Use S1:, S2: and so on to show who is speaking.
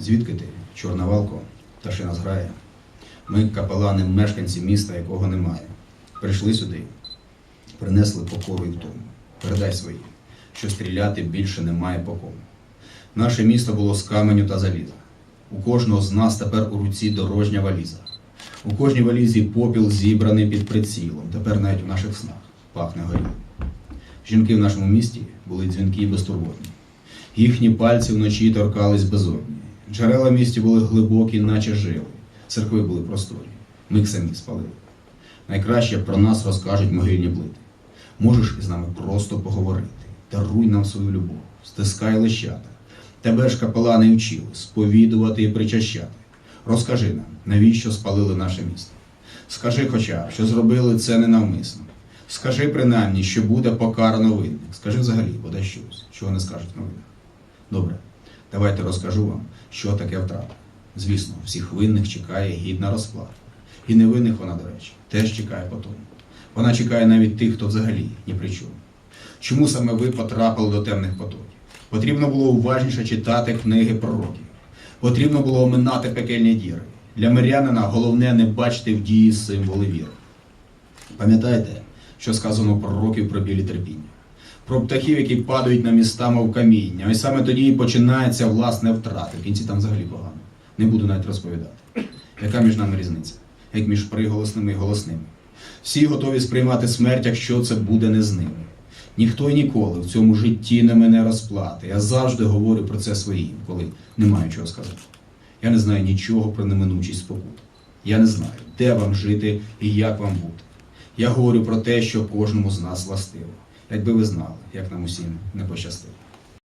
S1: Звідки ти, чорновалко, пташина зграє? Ми, капелани, мешканці міста, якого немає. Прийшли сюди, принесли покору і втому. Передай своїм, що стріляти більше немає по кому. Наше місто було з каменю та заліза. У кожного з нас тепер у руці дорожня валіза. У кожній валізі попіл зібраний під прицілом. Тепер навіть у наших снах пахне горілим. Жінки в нашому місті були дзвінки і безтурботні. Їхні пальці вночі торкались безодні. Джерела в місті були глибокі, наче жили. Церкви були просторі. Ми їх самі спалили. Найкраще про нас розкажуть могильні плити. Можеш із нами просто поговорити. Даруй нам свою любов, стискай лищата. Тебе ж капелани вчили сповідувати і причащати. Розкажи нам, навіщо спалили наше місто. Скажи хоча, що зробили це ненавмисно. Скажи принаймні, що буде покарано винних. Скажи взагалі, бодай щось, чого не скажуть новинах. Добре, давайте розкажу вам, що таке втрата. Звісно, всіх винних чекає гідна розплата. І невинних вона, до речі, теж чекає потім. Вона чекає навіть тих, хто взагалі ні при чому. Чому саме ви потрапили до темних потоків? Потрібно було уважніше читати книги пророків. Потрібно було оминати пекельні діри. Для мирянина головне не бачити в дії символи віри. Пам'ятаєте, що сказано пророків про білі терпіння? Про птахів, які падають на міста, мов каміння. Ось саме тоді і починається власне втрата. В кінці там взагалі погано. Не буду навіть розповідати. Яка між нами різниця? Як між приголосними і голосними? Всі готові сприймати смерть, якщо це буде не з ними. Ніхто і ніколи в цьому житті не мене розплати. Я завжди говорю про це своїм, коли не маю чого сказати. Я не знаю нічого про неминучість спокут. Я не знаю, де вам жити і як вам бути. Я говорю про те, що кожному з нас властиво. Якби ви знали, як нам усім не пощастило.